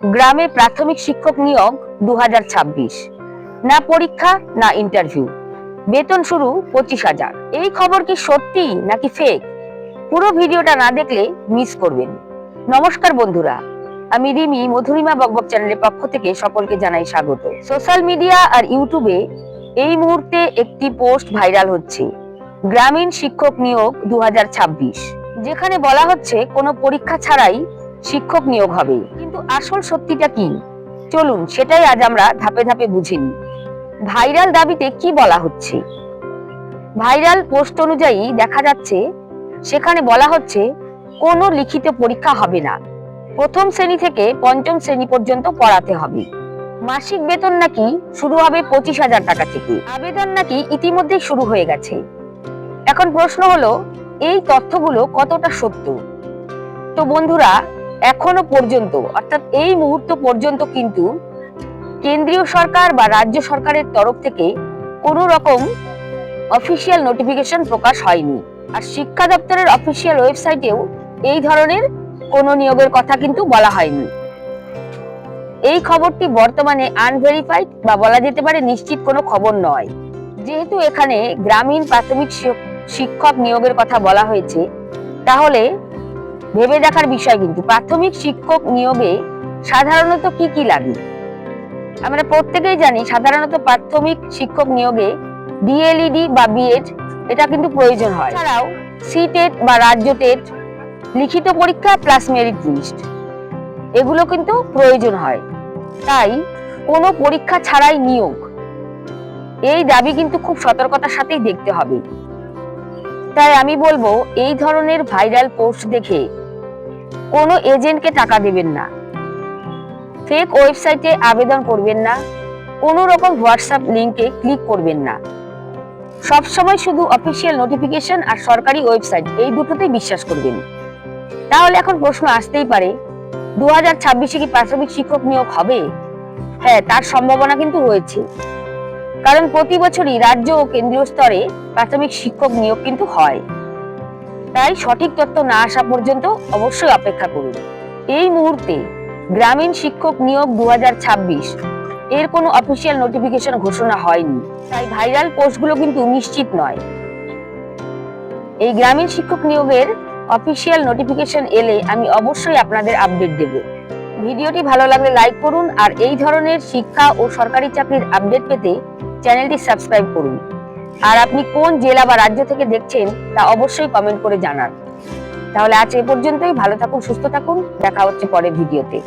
গ্রামে প্রাথমিক শিক্ষক নিয়োগ দু না পরীক্ষা, না ইন্টারভিউ বেতন শুরু পঁচিশ হাজার। এই খবর কি সত্যি নাকি ফেক পুরো ভিডিওটা না দেখলে মিস করবেন। নমস্কার বন্ধুরা, আমি রিমি, মধুরিমা বকবক চ্যানেলের পক্ষ থেকে সকলকে জানাই স্বাগত। সোশ্যাল মিডিয়া আর ইউটিউবে এই মুহূর্তে একটি পোস্ট ভাইরাল হচ্ছে। গ্রামীণ শিক্ষক নিয়োগ দু হাজার ছাব্বিশ। যেখানে বলা হচ্ছে কোনো পরীক্ষা ছাড়াই শিক্ষক নিয়োগ হবে। কিন্তু আসল সত্যিটা কি? চলুন, সেটাই আজ আমরা ধাপে ধাপে বুঝে নিই। ভাইরাল দাবিতে কি বলা হচ্ছে? ভাইরাল পোস্ট অনুযায়ী দেখা যাচ্ছে, সেখানে বলা হচ্ছে, কোনো লিখিত পরীক্ষা হবে না। প্রথম শ্রেণি থেকে পঞ্চম শ্রেণি পর্যন্ত পড়াতে হবে। মাসিক বেতন নাকি শুরু হবে পঁচিশ হাজার টাকা থেকে। আবেদন নাকি ইতিমধ্যেই শুরু হয়ে গেছে। এখন প্রশ্ন হলো, এই তথ্যগুলো কতটা সত্য? তো বন্ধুরা এখনও পর্যন্ত, অর্থাৎ এই মুহূর্ত পর্যন্ত কিন্তু কেন্দ্রীয় সরকার বা রাজ্য সরকারের তরফ থেকে কোনো রকম অফিসিয়াল নোটিফিকেশন প্রকাশ হয়নি। আর শিক্ষা দপ্তরের অফিসিয়াল ওয়েবসাইটেও এই ধরনের কোনো নিয়োগের কথা কিন্তু বলা হয়নি। এই খবরটি বর্তমানে আনভেরিফাইড বা বলা যেতে পারে নিশ্চিত কোনো খবর নয়। যেহেতু এখানে গ্রামীণ প্রাথমিক শিক্ষক নিয়োগের কথা বলা হয়েছে, তাহলে ভেবে দেখার বিষয় কিন্তু। প্রাথমিক শিক্ষক নিয়োগে সাধারণত কি কি লাগে? আমরা প্রত্যেকেই জানি সাধারণত প্রাথমিক শিক্ষক নিয়োগে ডিএলইডি বা বিএড এটা কিন্তু প্রয়োজন হয়। এছাড়াও সি টেট বা রাজ্য টেট লিখিত পরীক্ষা প্লাস মেরিট লিস্ট এগুলো কিন্তু প্রয়োজন হয়। তাই কোনো পরীক্ষা ছাড়াই নিয়োগ, এই দাবি কিন্তু খুব সতর্কতার সাথেই দেখতে হবে। তাই আমি বলব, এই ধরনের ভাইরাল পোস্ট দেখে কোনো এজেন্টকে টাকা দেবেন না। ফেক ওয়েবসাইটে আবেদন করবেন না, কোনো রকম হোয়াটসঅ্যাপ লিংকে ক্লিক করবেন না। সবসময় শুধু অফিসিয়াল নোটিফিকেশন আর সরকারি ওয়েবসাইট, এই দুটোতেই বিশ্বাস করবেন। তাহলে এখন প্রশ্ন আসতেই পারে, দু হাজার ছাব্বিশে কি প্রাথমিক শিক্ষক নিয়োগ হবে? হ্যাঁ তার সম্ভাবনা কিন্তু রয়েছে। কারণ প্রতি বছরই রাজ্য ও কেন্দ্রীয় স্তরে প্রাথমিক শিক্ষক নিয়োগ কিন্তু হয়। তাই সঠিক তথ্য না আসা পর্যন্ত অবশ্যই অপেক্ষা করুন। এই মুহূর্তে গ্রামীণ শিক্ষক নিয়োগ দু এর কোনো অফিসিয়াল নোটিফিকেশন ঘোষণা হয়নি। তাই ভাইরাল পোস্টগুলো কিন্তু নিশ্চিত নয়। এই গ্রামীণ শিক্ষক নিয়োগের অফিসিয়াল নোটিফিকেশন এলে আমি অবশ্যই আপনাদের আপডেট দেব। ভিডিওটি ভালো লাগলে লাইক করুন আর এই ধরনের শিক্ষা ও সরকারি চাকরির আপডেট পেতে চ্যানেলটি সাবস্ক্রাইব করুন। আর আপনি কোন জেলা বা রাজ্য থেকে দেখছেন, তা অবশ্যই কমেন্ট করে জানান। তাহলে আজ এ পর্যন্তই। ভালো থাকুন, সুস্থ থাকুন। দেখা হচ্ছে পরের ভিডিওতে।